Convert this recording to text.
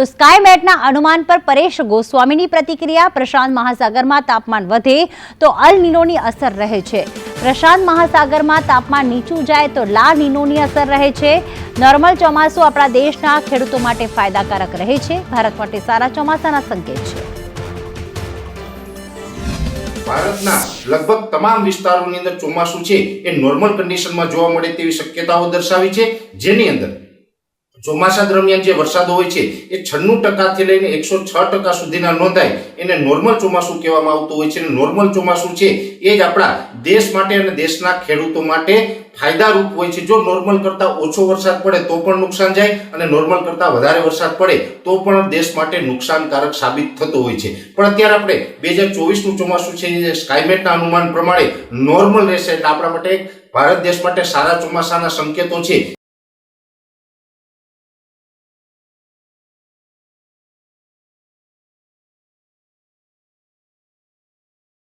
તો સ્કાયમેટના અનુમાન પર પરેશ ગોસ્વામીની પ્રતિક્રિયા, પ્રશાંત મહાસાગરમાં તાપમાન વધે તો અલ અસર રહે છે. પ્રશાંત મહાસાગરમાં તાપમાન નીચું જાય તો લા નીનોની અસર રહે છે. નોર્મલ ચોમાસું આપણા દેશના ખેડૂતો માટે ફાયદાકારક રહે છે. ભારત માટે સારા ચોમાસાના સંકેત છે. ભારતના લગભગ તમામ વિસ્તારોની અંદર ચોમાસું છે એ નોર્મલ કન્ડિશનમાં જોવા મળે તેવી શક્યતાઓ દર્શાવી છે. જેની અંદર ચોમાસા દરમિયાન જે વરસાદ હોય છે, એ છન્નું ટકાથી લઈને એકસો છ ટકા સુધીના નોંધાય. એને નોર્મલ ચોમાસું કહેવામાં આવતું હોય છે. અને નોર્મલ ચોમાસું છે, એ જ આપણા દેશ માટે અને દેશના ખેડૂતો માટે ફાયદારૂપ હોય છે. જો નોર્મલ કરતાં ઓછો વરસાદ પડે, તો પણ નુકસાન જાય. અને નોર્મલ કરતાં વધારે વરસાદ પડે, તો પણ દેશ માટે નુકસાનકારક સાબિત થતો હોય છે. પણ અત્યારે આપણે બે હજાર ચોવીસનું ચોમાસું છે એ સ્કાયમેટના અનુમાન પ્રમાણે નોર્મલ રહેશે. એટલે આપણા માટે, ભારત દેશ માટે સારા ચોમાસાના સંકેતો છે.